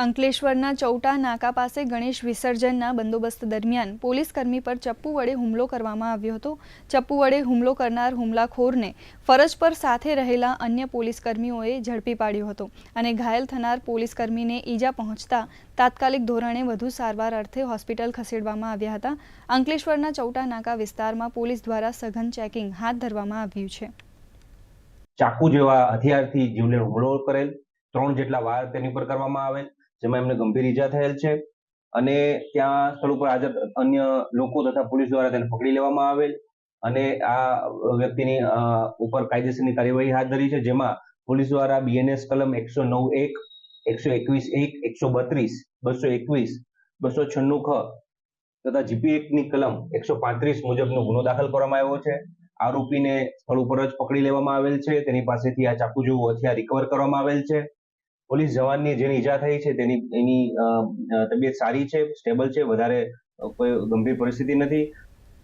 અંકલેશ્વરના ચૌટા નાકા પાસે ગણેશ વિસર્જનના બંદોબસ્ત દરમિયાન પોલીસ કર્મી પર ચપ્પુ વડે હુમલો કરવામાં આવ્યો હતો. ચપ્પુ વડે હુમલો કરનાર હુમલાખોરને ફરજ પર સાથે રહેલા અન્ય પોલીસ કર્મીઓએ ઝડપી પાડ્યો હતો અને ઘાયલ થનાર પોલીસ ઈજા પહોંચતા તાત્કાલિક ધોરણે વધુ સારવાર અર્થે હોસ્પિટલ ખસેડવામાં આવ્યા હતા. અંકલેશ્વરના ચૌટા નાકા વિસ્તારમાં પોલીસ દ્વારા સઘન ચેકિંગ હાથ ધરવામાં આવ્યું છે. ચાકુ જેવા હથિયારથી જીવલેણ હુમલો કરેલ, ત્રણ જેટલા વાર તેની પર કરવામાં આવેલ જેમાં એમને ગંભીર ઈજા થયેલ છે અને ત્યાં સ્થળ ઉપર હાજર અન્ય લોકો તથા પોલીસ દ્વારા તેને પકડી લેવામાં આવેલ અને આ વ્યક્તિની ઉપર કાયદેસરની કાર્યવાહી હાથ ધરી છે, જેમાં પોલીસ દ્વારા બીએનએસ કલમ એકસો નવ એક, એકસો એકવીસ એક, એકસો બત્રીસ, બસો એકવીસ, બસો છન્નું ખ તથા જીપી ની કલમ એકસો પાંત્રીસ મુજબનો ગુનો દાખલ કરવામાં આવ્યો છે. આરોપીને સ્થળ ઉપર જ પકડી લેવામાં આવેલ છે. તેની પાસેથી આ ચાકુ જેવું હથિયાર રિકવર કરવામાં આવેલ છે. પોલીસ જવાનની જેની ઈજા થઈ છે, તેની, એની તબિયત સારી છે, સ્ટેબલ છે, વધારે કોઈ ગંભીર પરિસ્થિતિ નથી.